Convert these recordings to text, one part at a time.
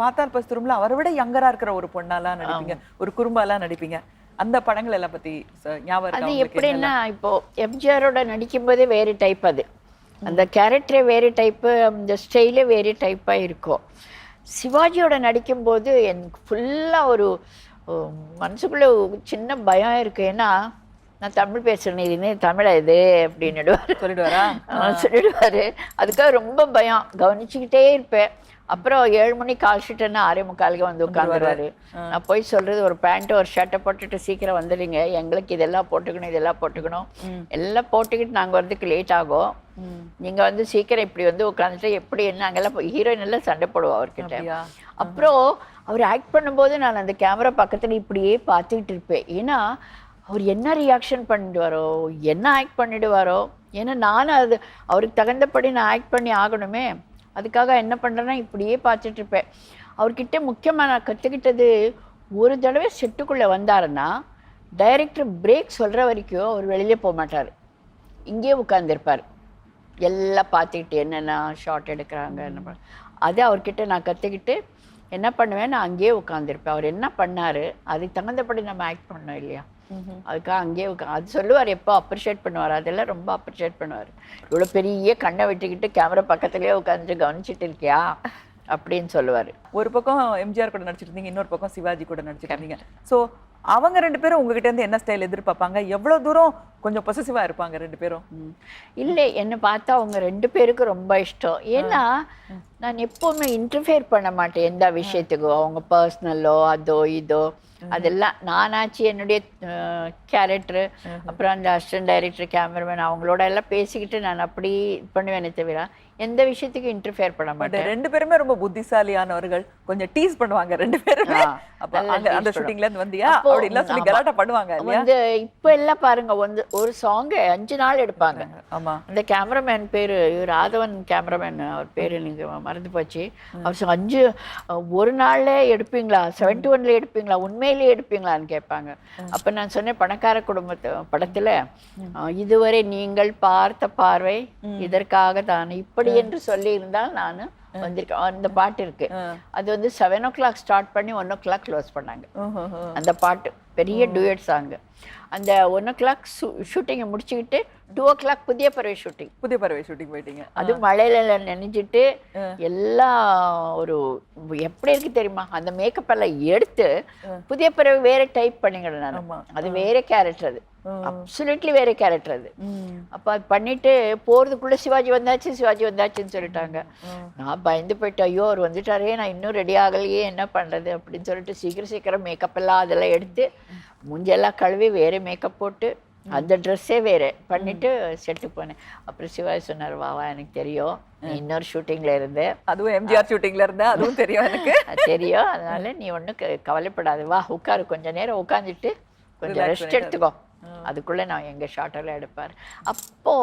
பார்த்தால் பஸ்துரும்ல அவரை விட யங்கரா இருக்கிற ஒரு பொண்ணாலாம் நடிப்பீங்க. ஒரு குறும்பாலாம் நடிப்பீங்க. அந்த படங்கள் எல்லாம் பத்தி ஞாபகம் அது எப்படின்னா இப்போ எம்ஜிஆரோட நடிக்கும்போதே வேறு டைப் அது. அந்த கேரக்டரே வேறு டைப்பு அந்த ஸ்டைலே வேறு டைப்பாக இருக்கும். சிவாஜியோட நடிக்கும்போது எனக்கு ஃபுல்லாக ஒரு மனசுக்குள்ள சின்ன பயம் இருக்கு. ஏன்னா நான் தமிழ் பேசுறேன் இது தமிழா இது? அப்படின்னுடுவார் சொல்லிடுவாரா. சொல்லிடுவாரு. அதுக்காக ரொம்ப பயம். கவனிச்சுக்கிட்டே இருப்பேன். அப்புறம் ஏழு மணி கால் ஷீட்டுன்னா ஆறே முக்காலுக்கு வந்து உட்காந்துருவாரு. நான் போய் சொல்றது ஒரு பேண்ட் ஒரு ஷர்ட்டை போட்டுட்டு சீக்கிரம் வந்துடுங்க. எங்களுக்கு இதெல்லாம் போட்டுக்கணும் இதெல்லாம் போட்டுக்கணும். எல்லாம் போட்டுக்கிட்டு நாங்க வரதுக்கு லேட் ஆகும். நீங்க வந்து சீக்கிரம் இப்படி வந்து உட்காந்துட்டு எப்படி என்ன அங்கெல்லாம் ஹீரோயின் எல்லாம் சண்டை போடுவோம் அவர்கிட்ட? அப்புறம் அவர் ஆக்ட் பண்ணும்போது நான் அந்த கேமரா பக்கத்துல இப்படியே பார்த்துக்கிட்டு இருப்பேன். ஏன்னா அவர் என்ன ரியாக்ஷன் பண்ணிடுவாரோ என்ன ஆக்ட் பண்ணிடுவாரோ. ஏன்னா நானும் அது அவருக்கு தகுந்தபடி நான் ஆக்ட் பண்ணி ஆகணுமே. அதுக்காக என்ன பண்ணுறேன்னா இப்படியே பார்த்துட்டு இருப்பேன் அவர்கிட்ட முக்கியமாக நான் கற்றுக்கிட்டது ஒரு தடவை செட்டுக்குள்ளே வந்தாருன்னா டைரக்டர் பிரேக் சொல்கிற வரைக்கும் அவர் வெளியிலே போக மாட்டார். இங்கேயே உட்காந்துருப்பார் எல்லாம் பார்த்துக்கிட்டு என்னென்ன ஷார்ட் எடுக்கிறாங்க என்ன பண்ண அது அவர்கிட்ட நான் கற்றுக்கிட்டு என்ன பண்ணுவேன் நான் அங்கேயே உட்காந்துருப்பேன் அவர் என்ன பண்ணார் அதுக்கு தகுந்தபடி நம்ம ஆக்ட் பண்ணோம் இல்லையா? அதுக்காக அங்கேயே அது சொல்லுவார் எப்போ அப்ரிஷியேட் பண்ணுவார் அதெல்லாம் ரொம்ப அப்ரிஷியேட் பண்ணுவார். இவ்வளோ பெரிய கண்ணை விட்டுக்கிட்டு கேமரா பக்கத்துலேயே உட்காந்துட்டு கவனிச்சிட்டு இருக்கியா? அப்படின்னு சொல்லுவார். ஒரு பக்கம் எம்ஜிஆர் கூட நடிச்சிட்டு இருந்தீங்க இன்னொரு பக்கம் சிவாஜி கூட நடிச்சிட்டு இருந்தீங்க சோ அவங்க ரெண்டு பேரும் உங்ககிட்ட இருந்து என்ன ஸ்டைல் எதிர்பார்ப்பாங்க? எவ்வளவு தூரம் கொஞ்சம் பொசசிவா இருப்பாங்க ரெண்டு பேரும்? ம். இல்லை என்னை பார்த்தா அவங்க ரெண்டு பேருக்கும் ரொம்ப இஷ்டம். ஏன்னா நான் எப்பவுமே இன்டர்ஃபியர் பண்ண மாட்டேன் எந்த விஷயத்துக்கோ அவங்க பர்சனலோ அதோ இதோ. அதெல்லாம் நானாச்சு என்னுடைய கேரக்டர் அப்புறம் அந்த அசிஸ்டன்ட் டைரக்டர் கேமராமேன் அவங்களோட எல்லாம் பேசிக்கிட்டு நான் அப்படி இது பண்ணுவேனே தவிர எந்த விஷயத்துக்கும் இன்டர்ஃபியர் பண்ண மாட்டேன். ரெண்டு பேருமே ரொம்ப புத்திசாலியானவர்கள். கொஞ்சம் டீஸ் பண்ணுவாங்க ரெண்டு பேருமே. அப்ப அந்த ஷூட்டிங்ல இருந்து வந்தியா? அப்போ, அப்படி எல்லாம் சொல்லி. கலாட்டா பண்ணுவாங்க வந்து இப்போ எல்லாம் பாருங்க வந்து ஒரு சாங் அஞ்சு நாள் எடுப்பாங்க. ஆமா. அந்த கேமராமேன் பேரு ராதவன் கேமராமேன் அவர் பேரு எனக்கு மறந்து போச்சு. அவர் அஞ்சு ஒரு நாள்ல எடுப்பீங்களா? செவன்டி ஒன்ல எடுப்பீங்களா? உண்மையிலேயே எடுப்பீங்களான்னு கேட்பாங்க. அப்ப நான் சொன்னேன் பணக்கார குடும்பத்து படத்துல இதுவரை நீங்கள் பார்த்த பார்வை இதற்காக தான். இப்படி என்று சொல்லி இருந்தால் நான் வந்திருக்கேன். அந்த பாட்டு இருக்கு. அது வந்து செவன் ஓ கிளாக் ஸ்டார்ட் பண்ணி ஒன் ஓ கிளாக் க்ளோஸ் பண்ணாங்க. அந்த பாட்டு பெரிய டூயட் சாங் அந்த ஒன் ஓ கிளாக் ஷூட்டிங்கை முடிச்சுக்கிட்டு டூ ஓ கிளாக் புதிய பறவை ஷூட்டிங் புதிய பறவை ஷூட்டிங் போயிட்டீங்க. அது மழையில நினைஞ்சிட்டு எல்லாம் ஒரு எப்படி இருக்கு தெரியுமா? அந்த மேக்கப் எல்லாம் எடுத்து புதிய பறவை வேற டைப் பண்ணிக்கிறேன் நான். அது வேற கேரக்டர் அது. அப்சல்யூட்லி வேற கேரக்டர் அது. அப்ப அது பண்ணிட்டு போறதுக்குள்ள சிவாஜி வந்தாச்சு சிவாஜி வந்தாச்சுன்னு சொல்லிட்டாங்க. நான் பயந்து போயிட்டேன் ஐயோ அவர் வந்துட்டாரே நான் இன்னும் ரெடி ஆகலையே என்ன பண்றது? அப்படின்னு சொல்லிட்டு சீக்கிரம் சீக்கிரம் மேக்கப் எல்லாம் அதெல்லாம் எடுத்து மூஞ்செல்லாம் கழுவி வேற மேக்கப் போட்டு அந்த ட்ரெஸ்ஸே வேற. பண்ணிட்டு செட்டு போனேன். அப்புறம் சிவாஜி சொன்னார் வா வா எனக்கு தெரியும். இன்னொரு ஷூட்டிங்ல இருந்த. அதுவும் எம்ஜிஆர் ஷூட்டிங்ல இருந்தா அதுவும் தெரியும் எனக்கு. தெரியும். அதனால நீ ஒன்றும் கவலைப்படாத. வா உட்காரு. கொஞ்ச நேரம் உட்காந்துட்டு கொஞ்சம் ரெஸ்ட் எடுத்துக்கோ. அதுக்குள்ள நான் எங்க ஷார்ட் எல்லாம் எடுப்பார் அப்போ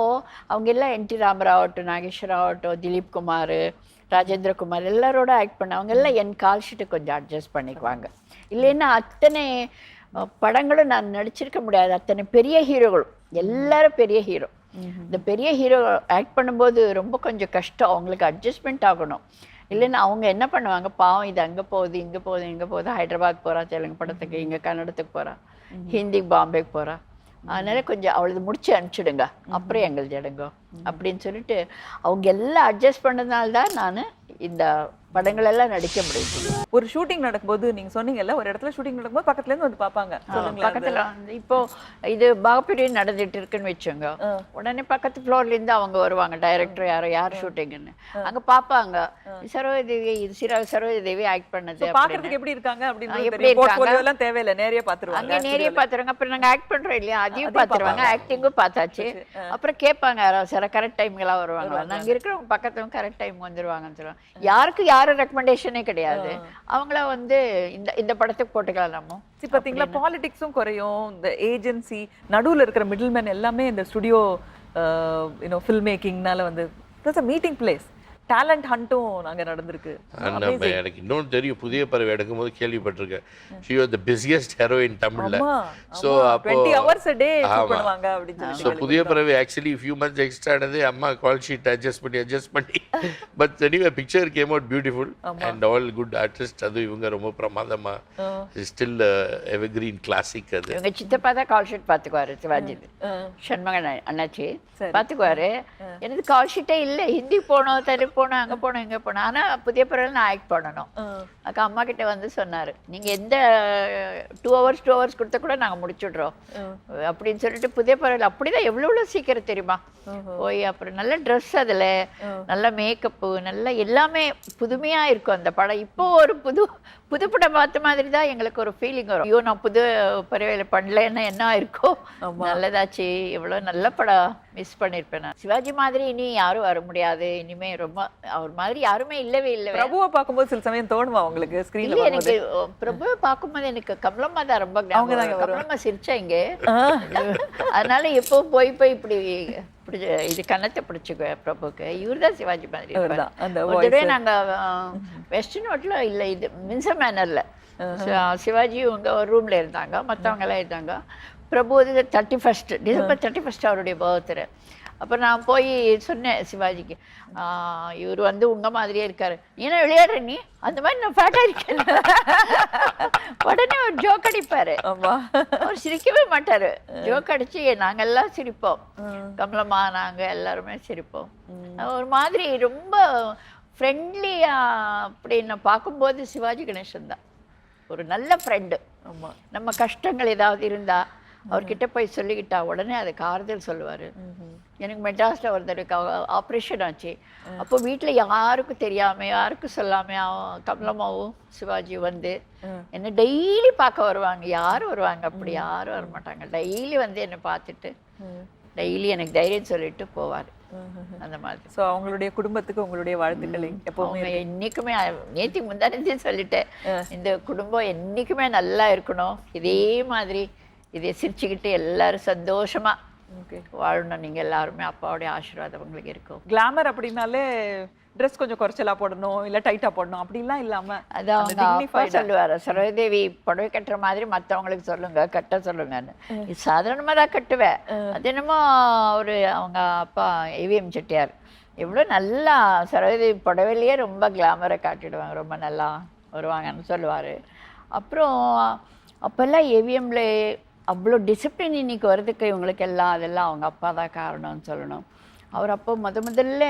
அவங்க எல்லாம் என் டி ராமராவ் ஆகட்டும் நாகேஸ்வர ஆகட்டும் திலீப் குமார் ராஜேந்திர குமார் எல்லாரோட ஆக்ட் பண்ண அவங்க எல்லாம் என் கால் ஷீட்டை கொஞ்சம் அட்ஜஸ்ட் பண்ணிக்குவாங்க. இல்லைன்னா அத்தனை படங்களும் நான் நடிச்சிருக்க முடியாது. அத்தனை பெரிய ஹீரோகளும். எல்லாரும் பெரிய ஹீரோ. இந்த பெரிய ஹீரோ ஆக்ட் பண்ணும்போது ரொம்ப கொஞ்சம் கஷ்டம். அவங்களுக்கு அட்ஜஸ்ட்மெண்ட் ஆகணும். இல்லைன்னா அவங்க என்ன பண்ணுவாங்க? பாவம் இது அங்கே போகுது இங்கே போகுது இங்கே போகுது. ஹைதராபாத் போகிறா தெலுங்கு படத்துக்கு இங்கே கன்னடத்துக்கு போகிறா ஹிந்திக்கு பாம்பேக்கு போகிறா அதனால கொஞ்சம் அவளது முடிச்சு அனுப்பிச்சிடுங்க. அப்புறம் எங்களுக்கு எடுங்க. அப்படின்னு சொல்லிட்டு அவங்க எல்லாம் அட்ஜஸ்ட் பண்ணதுனால தான் நான் இந்த படங்களெல்லாம் நடிக்க முடியுது ஒரு ஷூட்டிங் நடக்கும்போது நீங்க சொன்னீங்கல்ல ஒரு இடத்துல ஷூட்டிங் நடக்கும்போது பக்கத்துல இருந்து வந்து பாப்பாங்க பக்கத்துல வந்து இப்போ இது பாகப்பிரிவு நடந்துட்டு இருக்குன்னு வச்சுங்க. உடனே பக்கத்து ஃப்ளோர்ல இருந்து அவங்க வருவாங்க டைரக்டர் யாரோ யார் ஷூட்டிங்னு அங்க பாப்பாங்க சரோஜதேவி இது சிரா சரோஜதேவி ஆக்ட் பண்ணது. பாக்குறதுக்கு எப்படி இருக்காங்க அப்படின்னு எப்படி இருக்காங்க? எல்லாம் தேவையில்ல நேரே பாத்துருவாங்க அங்க நேரே பாத்துருவாங்க அப்புறம் நாங்க ஆக்ட் பண்றோம் இல்லையா? அதையும் பாத்துருவாங்க ஆக்டிங்கும் பார்த்தாச்சு. அப்புறம் கேட்பாங்க யாராவது சில கரெக்ட் டைம்லாம் வருவாங்களா? நாங்க இருக்கிறவங்க பக்கத்துல கரெக்ட் டைம் வந்துருவாங்கன்னு சொல்லுவாங்க. யாருக்கு யாரும் ரெக்கமெண்டேஷனே கிடையாது. அவங்கள வந்து இந்த இந்த படத்துக்கு போட்டுக்கலாம்? நம்ம See, பாத்தீங்களா பாலிடிக்ஸும் குறையும். இந்த ஏஜென்சி நடுவுல இருக்கிற மிடில் மேன் எல்லாமே இந்த ஸ்டுடியோ யூனோ ஃபில்ம் மேக்கிங்னால வந்து மீட்டிங் பிளேஸ் டேலண்ட் ஹண்ட்டும் நாங்க நடந்திருக்கு. நம்ம எனக்கு இன்னொன்று தெரியும். புதிய பறவை எடுக்கும்போது கேள்விப்பட்டிருக்கேன். She was the busiest heroine தமிழ்ல. ஸோ அப்போ டுவெண்ட்டி ஹவர்ஸ் டே ஆமா. பண்ணுவாங்க அப்படின்னு ஸோ சொல்லி புதிய பறவை ஆக்சுவலி ஃபியூ மந்த்ஸ் எக்ஸ்ட்ரா ஆனது அம்மா கால் ஷீட் அட்ஜஸ்ட் பண்ணி அட்ஜஸ்ட் பண்ணி. But anyway picture came out beautiful and all good artist அது இவங்க ரொம்ப பிரமாதமா. ஸ்டில் எவர்கிரீன் கிளாசிக் அது. இவங்க சித்தப்பா தான் கால் ஷீட் பார்த்துக்குவாரு சிவாஜி சண்முகன் அண்ணா- அண்ணாச்சி. பார்த்துக்குவாரு. எனக்கு கால் ஷீட்டே இல்லை. ஹிந்தி போனோம் தெலுங்கு போனோம் அங்கே போனோம் இங்கே போனோம். ஆனால் புதிய பிறகு நான் ஆக்ட் பண்ணணும். அக்கா அம்மா கிட்ட வந்து சொன்னார் நீங்கள் எந்த டூ ஹவர்ஸ் டூ ஹவர்ஸ் கொடுத்தா கூட நாங்கள் முடிச்சுடுறோம். அப்படின்னு சொல்லிட்டு புதிய பிறகு அப்படிதான் எவ்வளோ எவ்வளோ சீக்கிரம் தெரியுமா? போய் அப்புறம் நல்ல ட்ரெஸ் அதில் நல்ல மேக்கப்பு நல்ல எல்லாமே புதுமையாக இருக்கும் அந்த படம். இப்போ ஒரு புது புது படம் பார்த்த மாதிரி தான் எங்களுக்கு ஒரு ஃபீலிங் வரும். ஐயோ நான் புது பறவையில் பண்ணலன்னா என்ன இருக்கோ நல்லதாச்சு எவ்வளோ நல்ல படம் மிஸ் பண்ணியிருப்பேன் நான். சிவாஜி மாதிரி இனி யாரும் வர முடியாது. இனிமே ரொம்ப அவர் மாதிரி யாருமே இல்லவே இல்லை பிரபுவை பார்க்கும்போது சில சமயம் தோணுமா உங்களுக்கு ஸ்கிரீன்ல இல்ல எனக்கு பிரபு பார்க்கும்போது எனக்கு கமலம்மா தான் ரொம்ப. கமலம்மா சிரிச்சாங்க அதனால எப்போ போய் போய் இப்படி இப்படி இது கன்னத்தை பிடிச்சிக்குவேன் பிரபுக்கு. இவர் தான் சிவாஜி மாதிரி அந்த ஒரு தடவை நாங்க வெஸ்ட் நோட்ல இல்ல இது மின்ச மேனர்ல. சிவாஜி உங்க ஒரு ரூம்ல இருந்தாங்க மத்தவங்க எல்லாம் இருந்தாங்க. பிரபு வந்து thirty first December thirty first அவருடைய பர்த்டே அப்போ நான் போய் சொன்னேன் சிவாஜிக்கு இவர் வந்து உங்க மாதிரியே இருக்காரு. ஏன்னா விளையாடுற நீ? அந்த மாதிரி நான் ஃபேட்டா இருக்கேன். உடனே ஒரு ஜோக் அடிப்பாரு. ஆமா. அவர் சிரிக்கவே மாட்டாரு. ஜோக் அடிச்சு நாங்க எல்லாம் சிரிப்போம். கமலம்மா நாங்க எல்லாருமே சிரிப்போம். ஒரு மாதிரி ரொம்ப ஃப்ரெண்ட்லியா அப்படின்னு பார்க்கும்போது சிவாஜி கணேசன் தான். ஒரு நல்ல ஃப்ரெண்டு நம்ம கஷ்டங்கள் ஏதாவது இருந்தா அவர்கிட்ட போய் சொல்லிக்கிட்டா உடனே அதுக்கு ஆறுதல் சொல்லுவாரு. எனக்கு மெட்ராஸ்ல ஒரு தடவை ஆப்ரேஷன் ஆச்சு. அப்போ வீட்ல யாருக்கும் தெரியாம யாருக்கும் சொல்லாம அவன் கமலம்மாவும் சிவாஜி வந்து என்ன டெய்லி பார்க்க வருவாங்க. யாரும் வருவாங்க? அப்படி யாரும் வர மாட்டாங்க டெய்லி வந்து என்னை பார்த்துட்டு டெய்லி எனக்கு தைரியம் சொல்லிட்டு போவார். அந்த மாதிரி. சோ அவங்களுடைய குடும்பத்துக்கு உங்களுடைய வாழ்த்துக்களை எப்பவுமே அவங்க என்னைக்குமே நேத்தி முந்தானத்தே சொல்லிட்டேன். இந்த குடும்பம் என்னைக்குமே நல்லா இருக்கணும். இதே மாதிரி இதை சிரிச்சுக்கிட்டு எல்லாரும் சந்தோஷமா ஓகே வாழணும் நீங்க எல்லாருமே அப்பாவுடைய ஆசீர்வாதம் உங்களுக்கு இருக்கும். கிளாமர் அப்படின்னாலே ட்ரெஸ் கொஞ்சம் குறைச்சலா போடணும் இல்ல டைட்டா போடணும். அப்படிலாம் இல்லாம அது அவங்க அப்பா சொல்லுவாரு சரோதேவி புடவை கட்டுற மாதிரி மத்தவங்களுக்கு சொல்லுங்க கட்ட சொல்லுங்கன்னு இது சாதாரணமா தான் கட்டுவேன் அது என்னமோ ஒரு அவங்க அப்பா ஏவிஎம் செட்டியார். எவ்வளோ நல்லா சரோதேவி புடவையிலேயே ரொம்ப கிளாமரை காட்டிடுவாங்க ரொம்ப நல்லா வருவாங்கன்னு சொல்லுவாரு. அப்புறம் அப்போல்லாம் ஏவிஎம்ல அவ்வளோ டிசிப்ளின் இன்னைக்கு வர்றதுக்கு இவங்களுக்கு எல்லாம் அதெல்லாம் அவங்க அப்பா தான் காரணம்னு சொல்லணும். அவர் அப்போ முத முதல்ல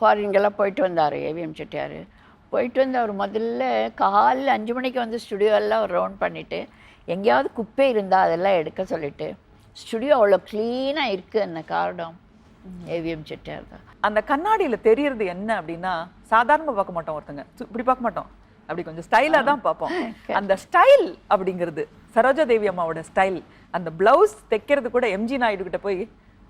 ஃபாரின்கெல்லாம் போயிட்டு வந்தார் ஏவிஎம் செட்டியார். போயிட்டு வந்து அவர் முதல்ல காலைல அஞ்சு மணிக்கு வந்து ஸ்டுடியோ எல்லாம் ஒரு ரவுண்ட் பண்ணிவிட்டு எங்கேயாவது குப்பை இருந்தால் அதெல்லாம் எடுக்க சொல்லிட்டு ஸ்டுடியோ அவ்வளோ க்ளீனாக இருக்குது என்ன காரணம்? ஏவிஎம் செட்டியார் தான். அந்த கண்ணாடியில் தெரியறது என்ன அப்படின்னா சாதாரணமாக பார்க்க மாட்டோம் ஒருத்தங்க. சு- இப்படி பார்க்க மாட்டோம். அப்படி கொஞ்சம் ஸ்டைலா தான் பார்ப்போம். அந்த ஸ்டைல் அப்படிங்கிறது சரோஜா தேவி அம்மாவோட ஸ்டைல் அந்த பிளவுஸ் தைக்கிறது கூட எம்ஜி நாயுடு கிட்ட போய்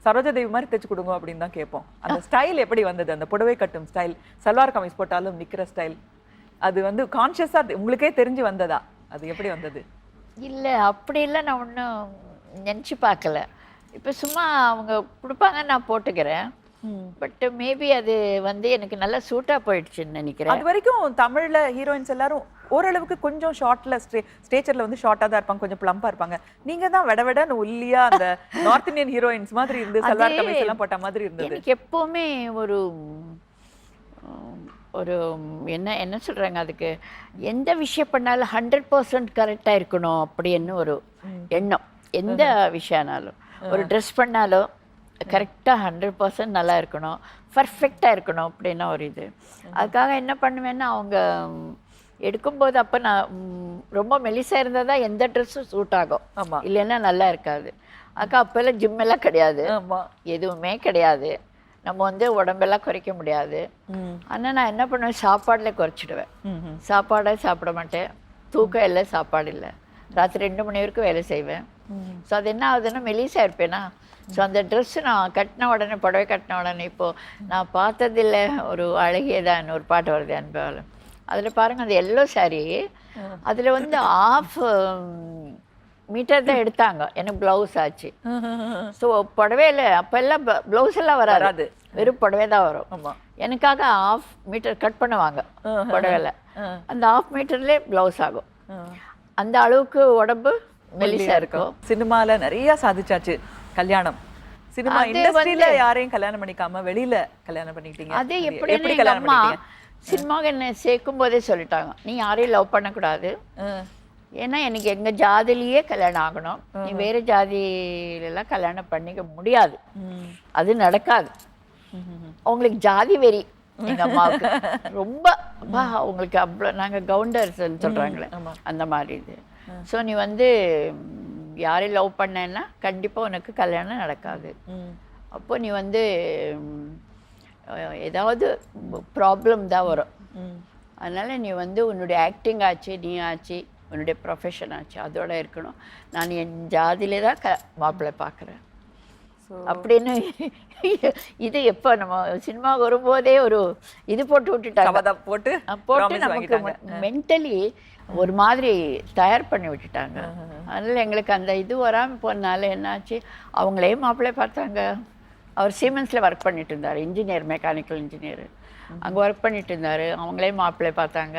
சரோஜா தேவி மாதிரி தைச்சு கொடுங்க அப்படின்னு தான் கேட்போம். அந்த ஸ்டைல் எப்படி வந்தது? அந்த புடவை கட்டும் ஸ்டைல் சல்வார் கமிஸ் போட்டாலும் நிக்கிற ஸ்டைல் அது வந்து கான்ஷியஸா உங்களுக்கே தெரிஞ்சு வந்ததா? அது எப்படி வந்தது? இல்லை அப்படியெல்லாம் நான் ஒன்றும் நினச்சி பார்க்கல. இப்போ சும்மா அவங்க கொடுப்பாங்க நான் போட்டுக்கிறேன். பட் மேபி அது வந்து எனக்கு நல்லா சூட்டாக போயிடுச்சுன்னு நினைக்கிறேன். அது வரைக்கும் தமிழ்ல ஹீரோயின்ஸ் எல்லாரும் ஓரளவுக்கு கொஞ்சம் ஷார்ட்ல ஸ்டேச்சர்ல வந்து ஷார்ட்டா தான் இருப்பாங்க கொஞ்சம் பிளம்பா இருப்பாங்க. நீங்க தான் வெட வெடன்னு ஒல்லியா அந்த நார்த் இந்தியன் ஹீரோயின்ஸ் மாதிரி இருந்து சல்வார் கமிஸ் எல்லாம் போட்ட மாதிரி இருந்தது. எனக்கு எப்போவுமே ஒரு ஒரு என்ன என்ன சொல்கிறாங்க அதுக்கு? எந்த விஷயம் பண்ணாலும் ஹண்ட்ரட் பர்சன்ட் கரெக்டாக இருக்கணும் அப்படின்னு ஒரு எண்ணம். எந்த விஷயம்னாலும் ஒரு ட்ரெஸ் பண்ணாலும் கரெக்டாக ஹண்ட்ரட் பர்சன்ட் நல்லா இருக்கணும் பர்ஃபெக்டாக இருக்கணும் அப்படின்னா ஒரு இது. அதுக்காக என்ன பண்ணுவேன்னா அவங்க எடுக்கும்போது அப்போ நான் ரொம்ப மெலிசாக இருந்தால் தான் எந்த ட்ரெஸ்ஸும் சூட் ஆகும். ஆமா. இல்லைன்னா நல்லா இருக்காது. அக்கா அப்போல்லாம் ஜிம் எல்லாம் கிடையாது. எதுவுமே கிடையாது. நம்ம வந்து உடம்பெல்லாம் குறைக்க முடியாது. ஆனால் நான் என்ன பண்ணுவேன் சாப்பாடுல குறைச்சிடுவேன். சாப்பாடே சாப்பிட மாட்டேன். தூக்கம் இல்லை சாப்பாடு இல்லை. ராத்திரி ரெண்டு மணி வரைக்கும் வேலை செய்வேன். ஸோ அது என்ன ஆகுதுன்னா மெலிசா இருப்பேனா ஸோ அந்த ட்ரெஸ்ஸு நான் கட்டின உடனே புடவை கட்டின உடனே இப்போது நான் பார்த்ததில்ல. ஒரு அழகியதான் ஒரு பாட்டு வருது அன்பால் அதில் பாருங்க அந்த எல்லோ saree அதில் வந்து ஆஃப் மீட்டர் தான் எடுத்தாங்க. எனக்கு ப்ளவுஸ் ஆச்சு. ஸோ புடவையில் அப்போ எல்லாம் ப்ளவுஸ் எல்லாம் வராது. வெறும் புடவை தான் வரும். எனக்காக ஆஃப் மீட்டர் கட் பண்ணுவாங்க புடவைல அந்த ஆஃப் மீட்டர்லேயே ப்ளவுஸ் ஆகும். அந்த அளவுக்கு உடம்பு மெலிசா இருக்கும். சினிமால நிறைய சாதிச்சாச்சு. கல்யாணம். சினிமா இண்டஸ்ட்ரியில யாரையும் கல்யாணம் பண்ணிக்காம வெளியில கல்யாணம் பண்ணிட்டீங்க அது எப்படி எப்படி கல்யாணம் பண்ணிட்டீங்க சினிமாவுக்கு என்ன சேர்க்கும் போதே சொல்லிட்டாங்க. நீ யாரையும் லவ் பண்ணக்கூடாது. ஏன்னா எனக்கு எங்க ஜாதிலேயே கல்யாணம் ஆகணும். நீ வேற ஜாதியிலலாம் கல்யாணம் பண்ணிக்க முடியாது. அது நடக்காது. அவங்களுக்கு ஜாதி வெறி எங்க அம்மாவுக்கு. ரொம்ப அப்பா அவங்களுக்கு அவ்வளோ நாங்க கவுண்டர்ஸ் சொல்றாங்களே அந்த மாதிரி இது. ஸோ நீ வந்து யாரையும் லவ் பண்ணேன்னா கண்டிப்பா உனக்கு கல்யாணம் நடக்காது. அப்போ நீ வந்து ஏதாவது ப்ராப்ளம் தான் வரும். அதனால நீ வந்து உன்னுடைய ஆக்டிங் ஆச்சு நீ ஆச்சு உன்னுடைய ப்ரொஃபஷன் ஆச்சு அதோட இருக்கணும் நான் என் ஜாதியிலே தான் க மாப்பிள்ளை பார்க்குறேன் அப்படின்னு இது எப்போ நம்ம சினிமா வரும்போதே ஒரு இது போட்டு விட்டுட்டாங்க போட்டு போட்டு நமக்கு. மென்டலி ஒரு மாதிரி தயார் பண்ணி விட்டுட்டாங்க அதனால எங்களுக்கு அந்த இது வராமல் போனால என்னாச்சு? அவங்களே மாப்பிள்ளை பார்த்தாங்க. அவர் சீமென்ஸில் ஒர்க் பண்ணிட்டு இருந்தார். இன்ஜினியர் மெக்கானிக்கல் இன்ஜினியர் அங்கே ஒர்க் பண்ணிட்டு இருந்தார். அவங்களே மாப்பிள்ளை பார்த்தாங்க.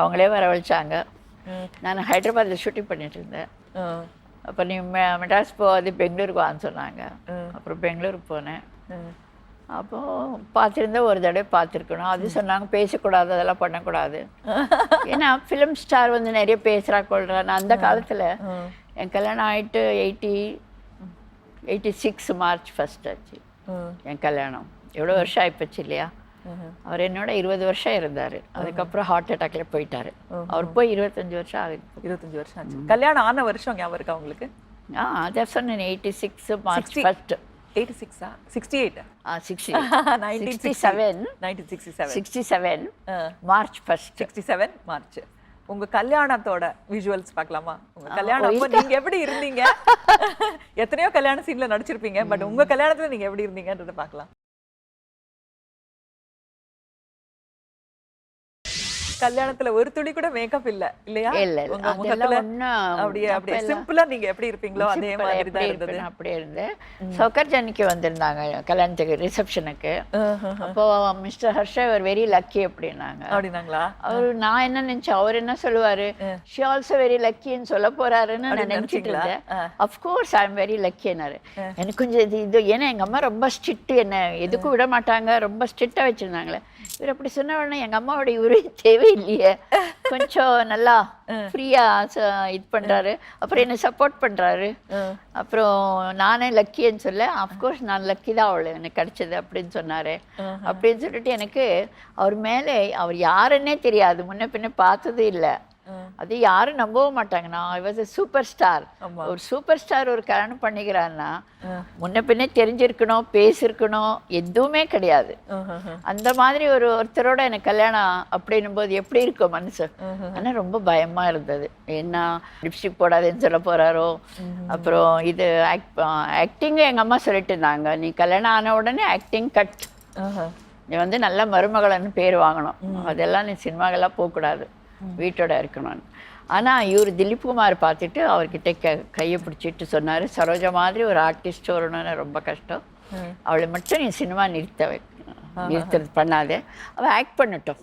அவங்களே வரவழைச்சாங்க. நான் ஹைதராபாத்தில் ஷூட்டிங் பண்ணிட்டு இருந்தேன். அப்போ நீ மெ மெட்ராஸ் போகாது பெங்களூருக்கு வான்னு சொன்னாங்க. அப்புறம் பெங்களூருக்கு போனேன். ம். அப்போ பார்த்துருந்தா ஒரு தடவை பார்த்துருக்கணும். அது சொன்னாங்க பேசக்கூடாது அதெல்லாம் பண்ணக்கூடாது. ஏன்னா ஃபிலிம் ஸ்டார் வந்து நிறைய பேசுகிறா கொள்றா. நான் அந்த காலத்தில். என் கல்யாணம் ஆயிட்டு eighty eighty six March first ஆச்சு. என் கல்யாணம். எவ்வளோ வருஷம் ஆயிப்போச்சு இல்லையா. அவர் என்னோட இருபது வருஷம் இருந்தார். அதுக்கப்புறம் ஹார்ட் அட்டாக்ல போயிட்டாரு. அவர் போய் இருபத்தஞ்சு வருஷம் ஆகுது. இருபத்தஞ்சு வருஷம் ஆச்சு. கல்யாணம் ஆன வருஷம் ஞாபகம் இருக்கா உங்களுக்கு? ஆ அதான் சொன்னேன் எயிட்டி சிக்ஸ் மார்ச் 60. எயிட்டி சிக்ஸா sixty eight sixty nineteen seven nineteen sixty seven sixty seven March first sixty seven March உங்க கல்யாணத்தோட விஷுவல்ஸ் பார்க்கலாமா? உங்க கல்யாணம் அப்போ நீங்க எப்படி இருந்தீங்க? எத்தனையோ கல்யாண சீன்ல நடிச்சிருப்பீங்க பட் உங்க கல்யாணத்துல நீங்க எப்படி இருந்தீங்கன்றத பார்க்கலாம். கல்யாணத்துல ஒரு துளி கூட மேக்கப் இல்ல இல்லையா? இல்ல முகத்துல அப்படியே அப்படியே சிம்பிளா நீங்க எப்படி இருப்பீங்களோ அதே மாதிரி தான் இருந்தது. அப்படியே இருந்தேன். சௌகர்ஜானிக்கு வந்திருந்தாங்க கல்யாணத்துக்கு ரிசப்ஷனுக்கு அப்போ மிஸ்டர் ஹர்ஷா ஒரு வெரி லக்கி அப்படின்னாங்க. அப்படின்னாங்களா? அவர் நான் என்ன நினைச்சேன் அவர் என்ன சொல்லுவாரு? ஷி ஆல்சோ வெரி லக்கின்னு சொல்ல போறாருன்னு நான் நினைச்சிட்டு? இருந்தேன். Of course I am very லக்கினாரு எனக்கு கொஞ்சம் இது இது ஏன்னா எங்க அம்மா ரொம்ப ஸ்ட்ரிக்ட் என்ன. எதுக்கும் விட மாட்டாங்க ரொம்ப ஸ்ட்ரிக்டா வச்சிருந்தாங்களே. இவர் அப்படி சொன்ன உடனே எங்க அம்மாவோட இவரே தேவையில்லையே கொஞ்சம் நல்லா ஃப்ரீயா இது பண்றாரு. அப்புறம் என்ன சப்போர்ட் பண்றாரு. அப்புறம் நானே லக்கின்னு சொல்ல அஃப்கோர்ஸ் நான் லக்கி தான் அவள் எனக்கு கிடைச்சது அப்படின்னு சொன்னாரு. அப்படின்னு சொல்லிட்டு எனக்கு அவர் மேலே அவர் யாருன்னே தெரியாது. முன்ன பின்ன பார்த்தது இல்லை. அது யாரும் நம்பவும் மாட்டாங்க. நான் சூப்பர் ஸ்டார். ஒரு சூப்பர் ஸ்டார் ஒரு கல்யாணம் பண்ணிக்கிறான்னா முன்ன பின்ன தெரிஞ்சிருக்கணும் பேசியிருக்கணும் எதுவுமே கிடையாது. அந்த மாதிரி ஒரு ஒருத்தரோட எனக்கு கல்யாணம் அப்படின்னும் போது எப்படி இருக்கும் மனசு? ஆனா ரொம்ப பயமா இருந்தது. என்ன லிப்ஸ்டிக் போடாதேன்னு சொல்ல போறாரோ? அப்புறம் இது ஆக்டிங் எங்க அம்மா சொல்லிட்டு இருந்தாங்க. நீ கல்யாணம் ஆன உடனே ஆக்டிங் கட் நீ வந்து நல்ல மருமகளன்னு பேர் வாங்கணும். அதெல்லாம் நீ சினிமாக்கெல்லாம் போகக்கூடாது. வீட்டோட இருக்கணும்னு ஆனா இவர் திலீப் குமார் பார்த்துட்டு அவர்கிட்ட க கையை பிடிச்சிட்டு சொன்னாரு. சரோஜா மாதிரி ஒரு ஆர்டிஸ்ட் வரணும்னு ரொம்ப கஷ்டம். அவளை மட்டும் நீ சினிமா நிறுத்த நிறுத்தது பண்ணாதே. அவள் ஆக்ட் பண்ணட்டும்.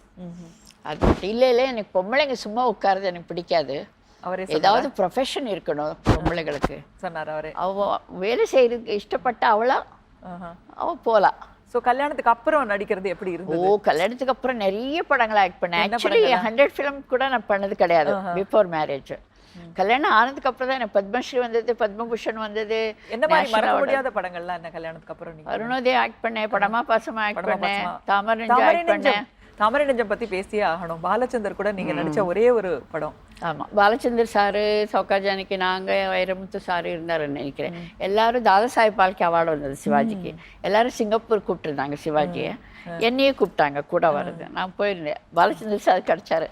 அது இல்லை இல்லை எனக்கு பொம்பளைங்க சும்மா உட்காருது எனக்கு பிடிக்காது. அவரே ஏதாவது ப்ரொஃபஷன் இருக்கணும் பொம்பளைங்களுக்கு சொன்னார் அவரே. அவ வேலை செய்யறதுக்கு இஷ்டப்பட்ட அவளா? ஆஹா. அவ சோ கல்யாணத்துக்கு அப்புறம் நடிக்கிறது எப்படி ஓ இருந்தது? கல்யாணத்துக்கு அப்புறம் நிறைய படங்கள் ஆக்ட் பண்ணேன். ஆக்சுவலி ஹண்ட்ரட் ஃபிலிம் கூட நான் பண்ணது கிடையாது. பிஃபோர் மேரேஜ் கல்யாணம் ஆனதுக்கு அப்புறம் தான் எனக்கு பத்மஸ்ரீ வந்தது பத்மபூஷன் வந்தது என்ன மாதிரி மறக்க. முடியாத படங்கள்லாம் என்ன கல்யாணத்துக்கு அப்புறம் நீங்க? அருணோதயம் ஆக்ட் பண்ணேன் படமா பாசமா ஆக்ட் பண்ணேன் தாமரை ஆக்ட் பண்ணேன். தாமரை நெஞ்சம் பத்தி பேசியே ஆகணும். பாலச்சந்தர் கூட நீங்க நடிச்ச ஒரே ஒரு படம். ஆமா. பாலச்சந்தர் சாரு சௌகா ஜானகி நாங்க வைரமுத்து சாரு இருந்தாருன்னு நினைக்கிறேன். எல்லாரும் தாதாசாஹிப் பால்கே அவார்டு வந்தது சிவாஜிக்கு. எல்லாரும் சிங்கப்பூர் கூப்பிட்டுருந்தாங்க சிவாஜியை. என்னையே கூப்பிட்டாங்க கூட வருது நான் போயிருந்தேன். பாலச்சந்தர் சார் கிடைச்சாரு.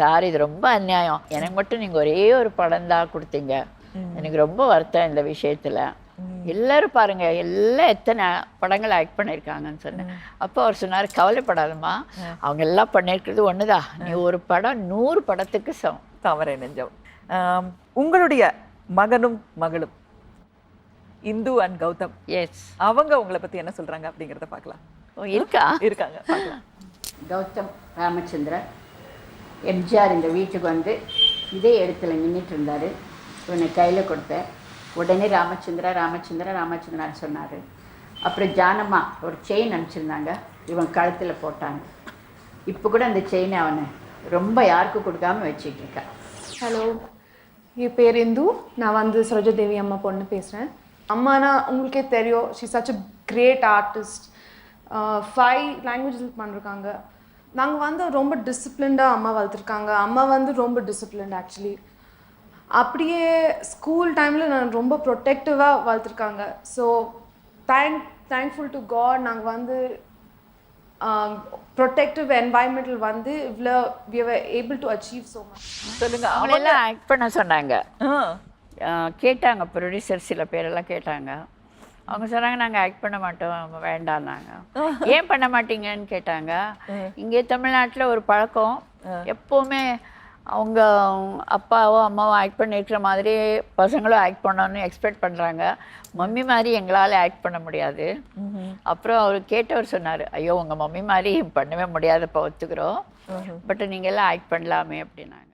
சார் இது ரொம்ப அநியாயம். எனக்கு மட்டும் நீங்க ஒரே ஒரு படம் தான் கொடுத்தீங்க எனக்கு ரொம்ப வருத்தம் இந்த விஷயத்துல. எல்லாரும் பாருங்க எல்லாம் எத்தனை படங்கள் ஆக்ட் பண்ணியிருக்காங்கன்னு சொன்னேன் அப்போ அவர் சொன்னார் கவலைப்படாதம்மா. அவங்க எல்லாம் பண்ணியிருக்கிறது ஒண்ணுதான். நீ ஒரு படம் நூறு படத்துக்கு சமம். தாமரை நெஞ்சம். உங்களுடைய மகனும் மகளும் இந்து அண்ட் கௌதம். எஸ் அவங்க உங்களை பத்தி என்ன சொல்றாங்க அப்படிங்கறத பார்க்கலாம். ஓ, இருக்கா? இருக்காங்க பார்க்கலாம். கௌதம் ராமச்சந்திரன் எம்ஜிஆர் இந்த வீட்டுக்கு வந்து இதே இடத்துல நின்றுட்டு இருந்தார். இவனை கையில் கொடுத்தேன். உடனே ராமச்சந்திரா ராமச்சந்திரா ராமச்சந்திரான்னு சொன்னார். அப்புறம் ஜானம்மா ஒரு செயின் அனுப்பிச்சிருந்தாங்க. இவன் கழுத்தில் போட்டாங்க. இப்போ கூட அந்த செயினை அவனை ரொம்ப யாருக்கும் கொடுக்காம வச்சிட்டு இருக்கான் ஹலோ என் பேர் இந்து. நான் வந்து சரோஜாதேவி அம்மா பொண்ணு பேசுகிறேன் அம்மானா உங்களுக்கே தெரியும் she such a great artist five languages பண்ணிருக்காங்க. நாங்கள் வந்து ரொம்ப டிசிப்ளின்டாக அம்மா வளர்த்துருக்காங்க. அம்மா வந்து ரொம்ப டிசிப்ளின்ட் ஆக்சுவலி அப்படியே ஸ்கூல் டைமில் நான் ரொம்ப ப்ரொடெக்டிவாக வளர்த்துருக்காங்க. So thank thankful to God நாங்கள் வந்து ப்ரொடெக்டிவ் என்வாயன்மெண்டல் வந்து இவ்வளோ we are able to achieve so much சொல்லுங்க. அவங்க அவங்களெல்லாம் ஆக்ட் பண்ண சொன்னாங்க. கேட்டாங்க ப்ரொடியூசர் சில பேரெல்லாம் கேட்டாங்க. அவங்க சொன்னாங்க நாங்கள் ஆக்ட் பண்ண மாட்டோம் வேண்டாம்னாங்க. ஏன் பண்ண மாட்டீங்கன்னு கேட்டாங்க. இங்கே தமிழ்நாட்டில் ஒரு பழக்கம். எப்போவுமே அவங்க அப்பாவோ அம்மாவோ ஆக்ட் பண்ணியிருக்கிற மாதிரி பசங்களும் ஆக்ட் பண்ணணும்னு எக்ஸ்பெக்ட் பண்ணுறாங்க மம்மி மாதிரி எங்களால் ஆக்ட் பண்ண முடியாது. அப்புறம் அவர் கேட்டவர் சொன்னார் ஐயோ உங்கள் மம்மி மாதிரி பண்ணவே முடியாதப்ப ஒத்துக்கிறோம். பட் நீங்கள் எல்லாம் ஆக்ட் பண்ணலாமே அப்படின்னாங்க